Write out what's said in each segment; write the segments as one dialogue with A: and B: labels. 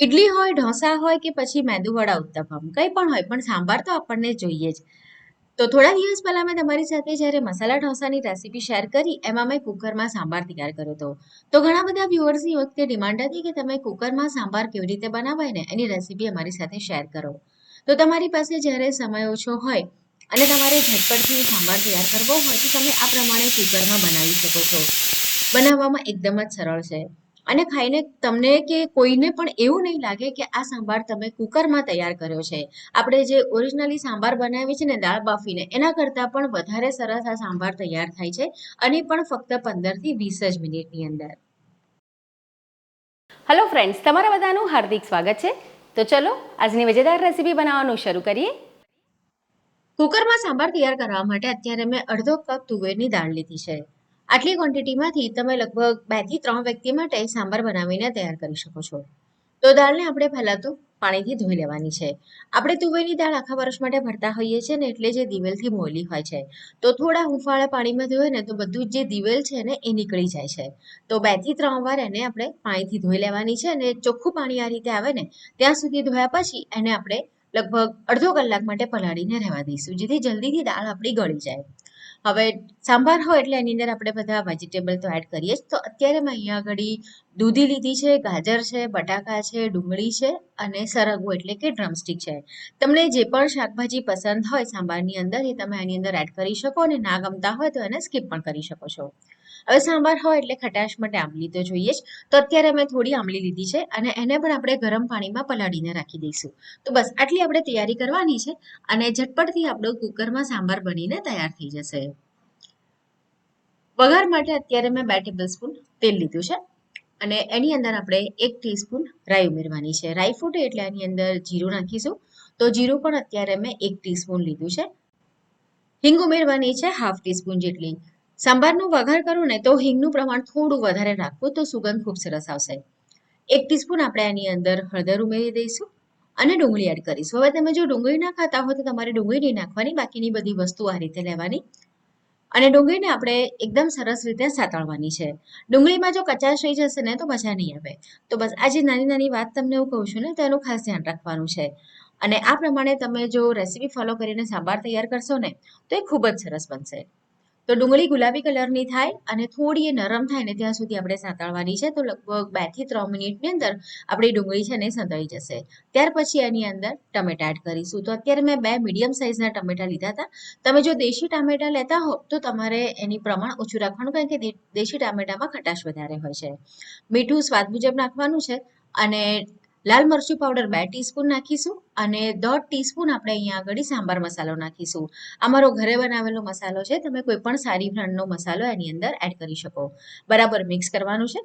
A: ઇડલી હોય, ઢોસા હોય કે પછી મેંદુવડા ઉત્તપમ, કંઈ પણ હોય, પણ સાંભાર તો આપણને જોઈએ જ. તો થોડા દિવસ પહેલાં મેં તમારી સાથે જ્યારે મસાલા ઢોસાની રેસીપી શેર કરી, એમાં મેં કુકરમાં સાંભાર તૈયાર કર્યો હતો. તો ઘણા બધા વ્યુઅર્સની વખતે ડિમાન્ડ હતી કે તમે કુકરમાં સાંભાર કેવી રીતે બનાવાય ને એની રેસીપી અમારી સાથે શેર કરો. તો તમારી પાસે જ્યારે સમય ઓછો હોય અને તમારે ઝટપટથી સાંભાર તૈયાર કરવો હોય, તો તમે આ પ્રમાણે કુકરમાં બનાવી શકો છો. બનાવવામાં એકદમ જ સરળ છે. અને ખાઈને તમને કે કોઈને પણ એવું નહીં લાગે કે આ સાંભાર તમે કુકરમાં તૈયાર કર્યો છે. આપણે જે ઓરિજિનલી સાંભાર બનાવીએ છીએ ને દાળ બાફીને એના કરતાં પણ વધારે સરસ આ સાંભાર તૈયાર થાય છે અને પણ ફક્ત પંદરથી વીસ જ મિનિટની અંદર.
B: હલો ફ્રેન્ડ્સ તમારા બધાનું હાર્દિક સ્વાગત છે. તો ચલો આજની મજેદાર રેસીપી બનાવવાનું શરૂ કરીએ.
A: કુકરમાં સાંભાર તૈયાર કરવા માટે અત્યારે મેં અડધો કપ તુવેરની દાળ લીધી છે. આટલી ક્વોન્ટિટીમાંથી તમે લગભગ બેથી ત્રણ વ્યક્તિ માટે સાંભાર બનાવીને તૈયાર કરી શકો છો. તો દાળને આપણે પહેલાં તો પાણીથી ધોઈ લેવાની છે. આપણે તુવેરની દાળ આખા વર્ષ માટે ભરતા હોઈએ છીએ ને એટલે જે દિવેલથી મોલી હોય છે. તો થોડા હુંફાળા પાણીમાં ધોઈએ ને તો બધું જ દિવેલ છે ને એ નીકળી જાય છે. તો બેથી ત્રણ વાર એને આપણે પાણીથી ધોઈ લેવાની છે અને ચોખ્ખું પાણી આ રીતે આવે ને ત્યાં સુધી ધોયા પછી એને આપણે લગભગ અડધો કલાક માટે પલાળીને રહેવા દઈશું, જેથી જલ્દીથી દાળ આપણી ગળી જાય. હવે સાંભાર હોય એટલે એની અંદર આપણે બધા વેજીટેબલ તો એડ કરીએ જ. તો અત્યારે મેં અહીંયા આગળ દૂધી લીધી છે, ગાજર છે, બટાકા છે, ડુંગળી છે અને સરગવો એટલે કે ડ્રમસ્ટિક છે. તમને જે પણ શાકભાજી પસંદ હોય સાંભારની અંદર એ તમે એની અંદર એડ કરી શકો અને ના ગમતા હોય તો એને સ્કીપ પણ કરી શકો છો. હવે સાંભાર હોય એટલે ખટાશ માટે આંબલી તો જોઈએ જ. તો અત્યારે મેં થોડી આંબલી લીધી છે અને એને પણ આપણે ગરમ પાણીમાં પલાળીને રાખી દઈશું. તો બસ આટલી આપણે તૈયારી કરવાની છે અને ઝટપટથી આપણો કુકરમાં સાંભાર બનીને તૈયાર થઈ જશે. વઘાર માટે અત્યારે મેં બે ટેબલ સ્પૂન તેલ લીધું છે અને એની અંદર આપણે એક ટીસ્પૂન રાઈ ઉમેરવાની છે. રાઈ ફૂટે એટલે એની અંદર જીરું નાખીશું. તો જીરું પણ અત્યારે મેં એક ટીસ્પૂન લીધું છે. હિંગ ઉમેરવાની છે હાફ ટીસ્પૂન જેટલી. સાંભારનો વઘાર કરું ને તો હિંગનું પ્રમાણ થોડું વધારે રાખવું તો સુગંધ ખૂબ સરસ આવશે. એક ટીસ્પૂન આપણે એની અંદર હળદર ઉમેરી દઈશું અને ડુંગળી એડ કરીશું. હવે તમે જો ડુંગળી ના ખાતા હો તો તમારે ડુંગળી નહીં નાખવાની, બાકીની બધી વસ્તુ આ રીતે લેવાની. અને ડુંગળીને આપણે એકદમ સરસ રીતે સાતળવાની છે. ડુંગળીમાં જો કચાશ રહી જશે ને તો મજા નહીં આવે. તો બસ આજે નાની નાની વાત તમને હું કહું છું ને, તો એનું ખાસ ધ્યાન રાખવાનું છે. અને આ પ્રમાણે તમે જો રેસીપી ફોલો કરીને સાંભાર તૈયાર કરશો ને, તો એ ખૂબ જ સરસ બનશે. તો ડુંગળી ગુલાબી કલરની થાય અને થોડી એ નરમ થાય ને ત્યાં સુધી આપણે સાંતળવાની છે. તો લગભગ બેથી ત્રણ મિનિટની અંદર આપણી ડુંગળી છે ને સંતળી જશે. ત્યાર પછી એની અંદર ટમેટા એડ કરીશું. તો અત્યારે મેં બે મીડિયમ સાઇઝના ટમેટા લીધા હતા. તમે જો દેશી ટામેટા લેતા હો તો તમારે એની પ્રમાણ ઓછું રાખવાનું કારણ કે દેશી ટામેટામાં ખટાશ વધારે હોય છે. મીઠું સ્વાદ મુજબ નાખવાનું છે અને લાલ મરચું પાવડર બે ટીસ્પૂન નાખીશું અને દોઢ ટીસ્પૂન આપણે અહીંયા આગળ સાંભાર મસાલો નાખીશું. અમારો ઘરે બનાવેલો મસાલો છે, તમે કોઈ પણ સારી બ્રાન્ડનો મસાલો એની અંદર એડ કરી શકો. બરાબર મિક્સ કરવાનું છે.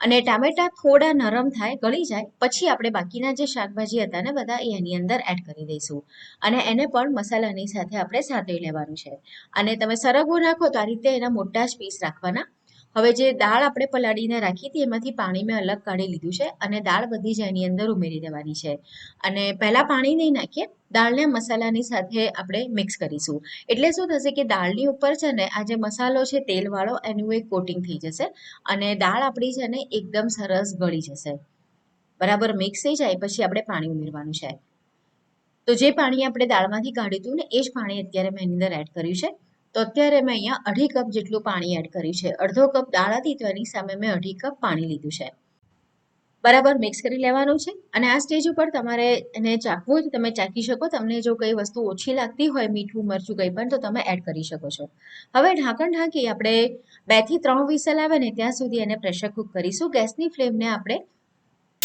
A: અને ટામેટા થોડા નરમ થાય, ગળી જાય, પછી આપણે બાકીના જે શાકભાજી હતા ને બધા એ એની અંદર એડ કરી દઈશું. અને એને પણ મસાલાની સાથે આપણે સાતળી લેવાનું છે. અને તમે સરગવો નાખો તો આ રીતે એના મોટા જ પીસ રાખવાના. હવે જે દાળ આપણે પલાળીને રાખી હતી, એમાંથી પાણી મેં અલગ કાઢી લીધું છે અને દાળ બધી જ એની અંદર ઉમેરી દેવાની છે. અને પહેલાં પાણી નહીં નાખીએ, દાળને મસાલાની સાથે આપણે મિક્સ કરીશું. એટલે શું થશે કે દાળની ઉપર છે ને, આ જે મસાલો છે તેલવાળો, એનું એક કોટિંગ થઈ જશે અને દાળ આપણી છે ને એકદમ સરસ ગળી જશે. બરાબર મિક્સ થઈ જાય, પછી આપણે પાણી ઉમેરવાનું છે. તો જે પાણી આપણે દાળમાંથી કાઢ્યું હતું ને, એ જ પાણી અત્યારે મેં એની અંદર એડ કર્યું છે. તો અત્યારે મેં અહીંયા અઢી કપ જેટલું પાણી એડ કર્યું છે. અડધો કપ દાળ હતી તો એની સામે મેં અઢી કપ પાણી લીધું છે. બરાબર મિક્સ કરી લેવાનું છે અને આ સ્ટેજ ઉપર તમારે એને ચાખવું હોય તો તમે ચાખી શકો. તમને જો કઈ વસ્તુ ઓછી લાગતી હોય, મીઠું, મરચું કંઈ પણ, તો તમે એડ કરી શકો છો. હવે ઢાંકણ ઢાંકી આપણે બેથી ત્રણ વિસલ આવે ને ત્યાં સુધી એને પ્રેશર કુક કરીશું. ગેસની ફ્લેમને આપણે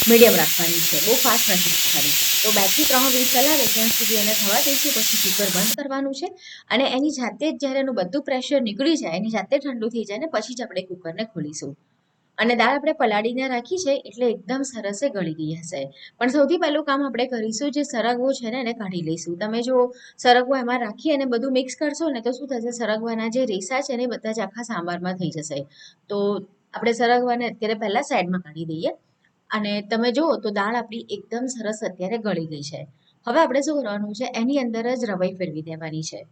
A: મીડિયમ રાખવાની છે, બહુ ફાસ્ટ નથી રાખવાની તો બેથી ત્રણ વિસલ ચલાવે ત્યાં સુધી એને થવા દઈશું, પછી કુકર બંધ કરવાનું છે અને એની જાતે જ જ્યારે એનું બધું પ્રેશર નીકળી જાય, એની જાતે ઠંડુ થઈ જાય ને પછી જ આપણે કુકરને ખોલીશું. અને દાળ આપણે પલાળીને રાખી છે એટલે એકદમ સરસ ગળી ગઈ હશે. પણ સૌથી પહેલું કામ આપણે કરીશું જે સરગવો છે ને એને કાઢી લઈશું. તમે જો સરગવો એમાં રાખી અને બધું મિક્સ કરશો ને તો શું થશે? સરગવાના જે રેસા છે ને બધા જ આખા સાંભારમાં થઈ જશે. તો આપણે સરગવાને અત્યારે પહેલાં સાઈડમાં કાઢી દઈએ. અને તમે જુઓ તો દાળ આપણી એકદમ સરસ અત્યારે ગળી ગઈ છે. હવે આપણે શું કરવાનું છે? એની અંદર જ રવાઈ ફેરવી દેવાની છે.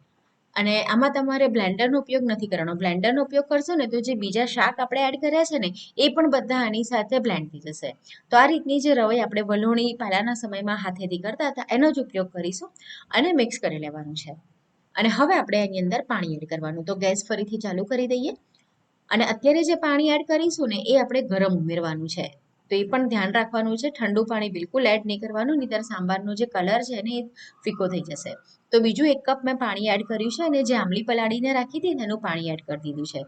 A: અને આમાં તમારે બ્લેન્ડરનો ઉપયોગ નથી કરવાનો. બ્લેન્ડરનો ઉપયોગ કરશો ને તો જે બીજા શાક આપણે એડ કર્યા છે ને, એ પણ બધા આની સાથે બ્લેન્ડ થઈ જશે. તો આ રીતની જે રવાઈ આપણે વલોણી પહેલાના સમયમાં હાથેથી કરતા હતા, એનો જ ઉપયોગ કરીશું અને મિક્સ કરી લેવાનું છે. અને હવે આપણે એની અંદર પાણી એડ કરવાનું. તો ગેસ ફરીથી ચાલુ કરી દઈએ. અને અત્યારે જે પાણી એડ કરીશું ને, એ આપણે ગરમ ઉમેરવાનું છે. તો એ પણ ધ્યાન રાખવાનું છે. ઠંડુ પાણી બિલકુલ એડ નહીં કરવાનું, નહીંતર સાંભારનો જે કલર છે ને એ ફીકો થઈ જશે. તો બીજું એક કપ મેં પાણી એડ કર્યું છે અને જે આંબલી પલાળીને રાખી હતી એનું પાણી એડ કરી દીધું છે.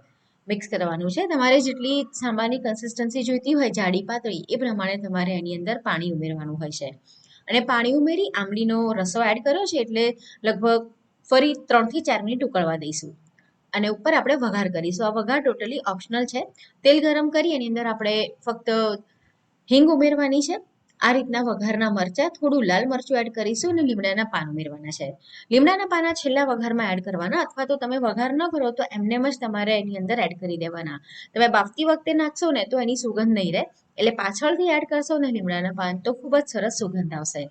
A: મિક્સ કરવાનું છે. તમારે જેટલી સાંભારની કન્સિસ્ટન્સી જોઈતી હોય, જાડી, પાતળી, એ પ્રમાણે તમારે એની અંદર પાણી ઉમેરવાનું હોય છે. અને પાણી ઉમેરી આંબલીનો રસો એડ કર્યો છે એટલે લગભગ ફરી ત્રણથી ચાર મિનિટ ઉકળવા દઈશું. અને ઉપર આપણે વઘાર કરીશું. આ વઘાર ટોટલી ઓપ્શનલ છે. તેલ ગરમ કરી એની અંદર આપણે ફક્ત હિંગ ઉમેરવાની છે. આ રીતના વઘારના મરચાં થોડું લાલ મરચું એડ કરીશું અને લીમડાના પાન ઉમેરવાના છે. લીમડાના પાના છેલ્લા વઘારમાં એડ કરવાના અથવા તો તમે વઘાર ન કરો તો એમનેમ જ તમારે એની અંદર એડ કરી દેવાના. તમે બાફતી વખતે નાખશો ને તો એની સુગંધ નહીં રહે. એટલે પાછળથી એડ કરશો ને લીમડાના પાન તો ખૂબ જ સરસ સુગંધ આવશે.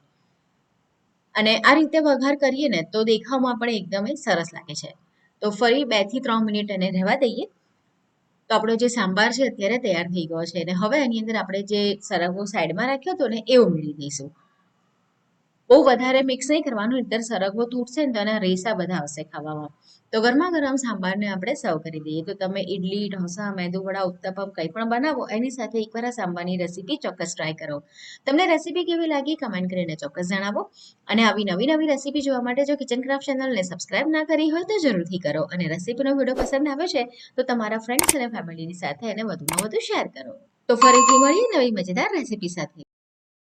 A: અને આ રીતે વઘાર કરીએ ને તો દેખાવમાં પણ એકદમ સરસ લાગે છે. તો ફરી બેથી ત્રણ મિનિટ એને રહેવા દઈએ. તો આપણો જે સાંભાર છે અત્યારે તૈયાર થઈ ગયો છે. અને હવે એની અંદર આપણે જે સરગવો સાઈડમાં રાખ્યો હતો ને એ ઉમેરી દઈશું. બહુ વધારે મિક્સ નહીં કરવાનું નહીતર સરગવો તૂટશે ને તો એના રેસા બધા આવશે ખાવામાં. તો ગરમા ગરમ સાંભારને આપણે સર્વ કરી દઈએ. તો તમે ઇડલી ઢોસા મેદુવડા ઉત્તપમ કંઈ પણ બનાવો, એની સાથે એકવાર આ સાંભારની રેસીપી ચોક્કસ ટ્રાય કરો. તમને રેસીપી કેવી લાગી કમેન્ટ કરીને ચોક્કસ જણાવો. અને આવી નવી નવી રેસીપી જોવા માટે જો કિચન ક્રાફ્ટ ચેનલને સબસ્ક્રાઇબ ના કરી હોય તો જરૂરથી કરો. અને રેસીપીનો વીડિયો પસંદ આવે છે, તો તમારા ફ્રેન્ડ્સ અને ફેમિલીની સાથે એને વધુમાં વધુ શેર કરો. તો ફરીથી મળીએ નવી મજેદાર રેસીપી સાથે.